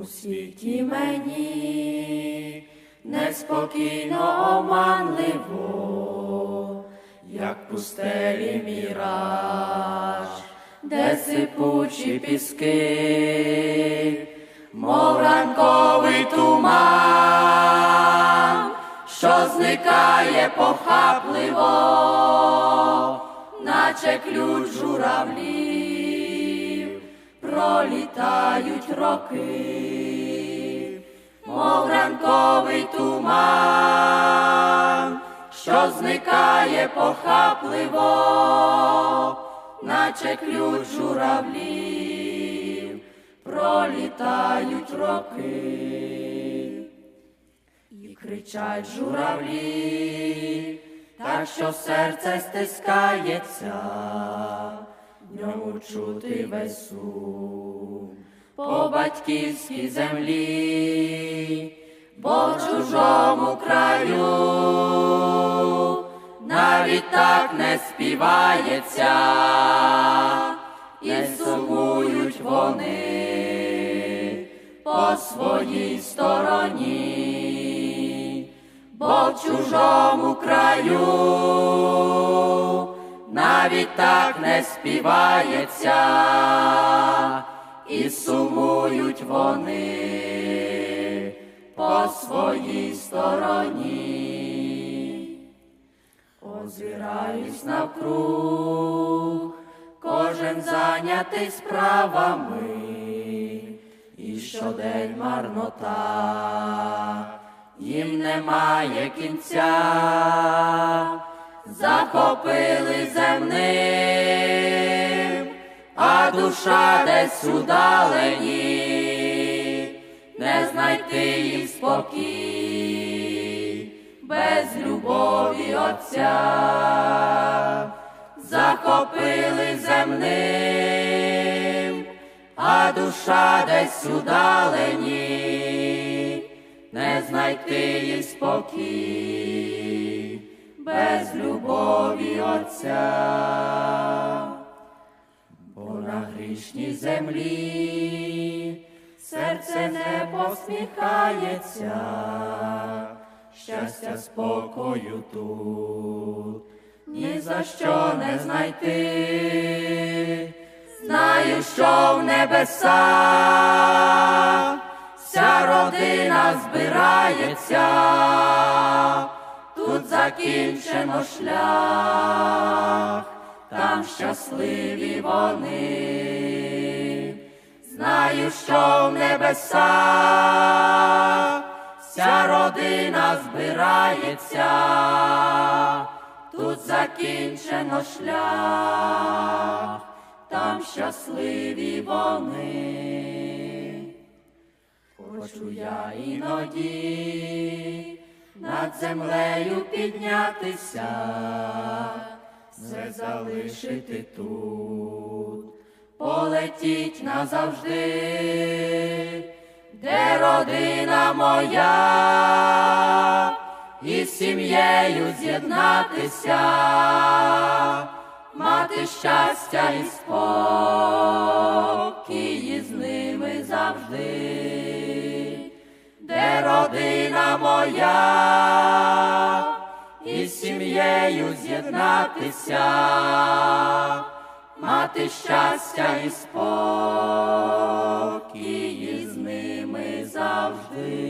У світі мені неспокійно оманливо, як пустелі міраж, де сипучі піски, мов ранковий туман, що зникає похапливо, наче ключ журавлів, пролітають роки, мов ранковий туман, що зникає похапливо, наче ключ журавлів, пролітають роки. І кричать журавлі, так що серце стискається, ньому чути весь сум по батьківській землі, в чужому краю. Навіть так не співається, і сумують вони по своїй стороні, бо в чужому краю навіть так не співається, і сумують вони по своїй стороні. Озираюсь навкруг, кожен зайнятий справами, і щодень марнота, їм немає кінця, захопили земним, а душа десь удалені, не знайти їм спокій, без любові Отця, захопили земним, а душа десь удалені, не знайти їм спокій, Отця. Бо на грішній землі серце не посміхається, щастя спокою тут ні за що не знайти. Знаю, що в небесах вся родина збирається, тут закінчено шлях, там щасливі вони. Знаю, що в небесах вся родина збирається, тут закінчено шлях, там щасливі вони. Хочу я іноді над землею піднятися, все залишити тут, полетіть назавжди, де родина моя, і з сім'єю з'єднатися, мати щастя і спокій з ними завжди, де родина моя, і з сім'єю з'єднатися, мати щастя і спокій з ними завжди.